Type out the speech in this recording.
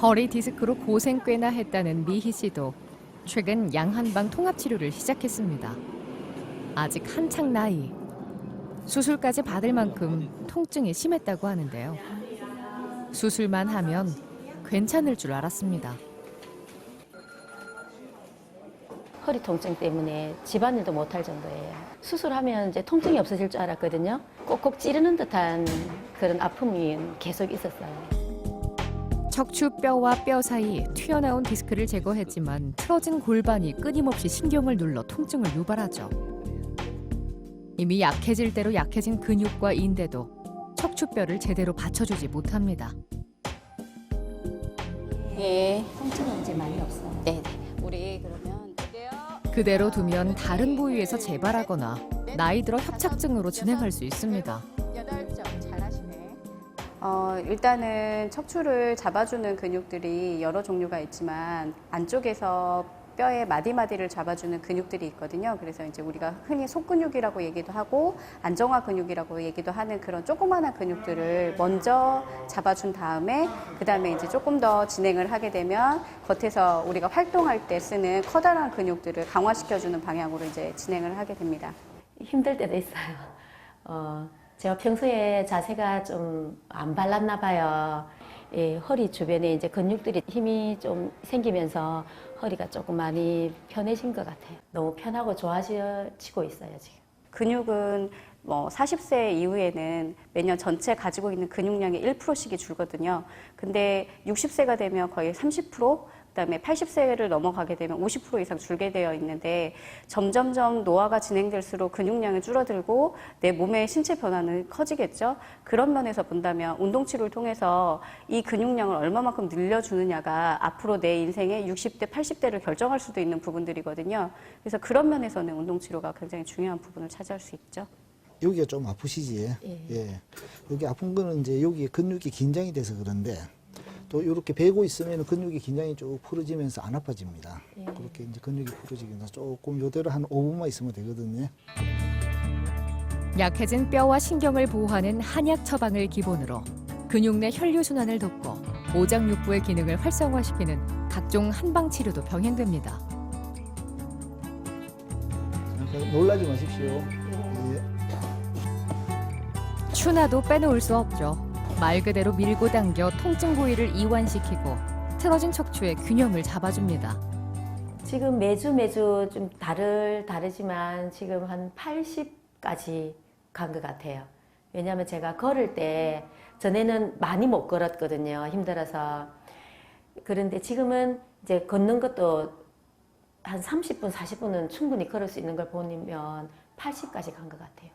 허리 디스크로 고생 꽤나 했다는 미희 씨도 최근 양한방 통합 치료를 시작했습니다. 아직 한창 나이. 수술까지 받을 만큼 통증이 심했다고 하는데요. 수술만 하면 괜찮을 줄 알았습니다. 허리 통증 때문에 집안일도 못할 정도예요. 수술하면 이제 통증이 없어질 줄 알았거든요. 꼭꼭 찌르는 듯한 그런 아픔이 계속 있었어요. 척추뼈와 뼈 사이 튀어나온 디스크를 제거했지만 틀어진 골반이 끊임없이 신경을 눌러 통증을 유발하죠. 이미 약해질 대로 약해진 근육과 인대도 척추뼈를 제대로 받쳐주지 못합니다. 예, 통증은 이제 많이 없어요. 네, 우리 그러면 그대로 두면 다른 부위에서 재발하거나 나이 들어 협착증으로 진행할 수 있습니다. 여덟 점. 어, 일단은 척추를 잡아주는 근육들이 여러 종류가 있지만 안쪽에서 뼈의 마디마디를 잡아주는 근육들이 있거든요. 그래서 이제 우리가 흔히 속근육이라고 얘기도 하고 안정화 근육이라고 얘기도 하는 그런 조그마한 근육들을 먼저 잡아준 다음에 그 다음에 이제 조금 더 진행을 하게 되면 겉에서 우리가 활동할 때 쓰는 커다란 근육들을 강화시켜주는 방향으로 이제 진행을 하게 됩니다. 힘들 때도 있어요. 어, 제가 평소에 자세가 좀 안 발랐나 봐요. 예, 허리 주변에 이제 근육들이 힘이 좀 생기면서 허리가 조금 많이 편해진 것 같아요. 너무 편하고 좋아지고 있어요, 지금. 근육은 뭐 40세 이후에는 매년 전체 가지고 있는 근육량의 1%씩이 줄거든요. 근데 60세가 되면 거의 30%, 그다음에 80세를 넘어가게 되면 50% 이상 줄게 되어 있는데 점점점 노화가 진행될수록 근육량이 줄어들고 내 몸의 신체 변화는 커지겠죠. 그런 면에서 본다면 운동 치료를 통해서 이 근육량을 얼마만큼 늘려주느냐가 앞으로 내 인생의 60대, 80대를 결정할 수도 있는 부분들이거든요. 그래서 그런 면에서는 운동 치료가 굉장히 중요한 부분을 차지할 수 있죠. 여기가 좀 아프시지? 예. 예. 여기 아픈 거는 이제 여기 근육이 긴장이 돼서 그런데 또 이렇게 베고 있으면 근육이 긴장이 쭉 풀어지면서 안 아파집니다. 예. 그렇게 이제 근육이 풀어지면서 조금 요대로 한 5분만 있으면 되거든요. 약해진 뼈와 신경을 보호하는 한약 처방을 기본으로 근육 내 혈류 순환을 돕고 오장육부의 기능을 활성화시키는 각종 한방 치료도 병행됩니다. 그러니까 놀라지 마십시오. 예. 추나도 빼놓을 수 없죠. 말 그대로 밀고 당겨 통증 부위를 이완시키고 틀어진 척추의 균형을 잡아줍니다. 지금 매주 매주 좀 다를 다르지만 지금 한 80까지 간 것 같아요. 왜냐하면 제가 걸을 때 전에는 많이 못 걸었거든요. 힘들어서. 그런데 지금은 이제 걷는 것도 한 30분, 40분은 충분히 걸을 수 있는 걸 보면 80까지 간 것 같아요.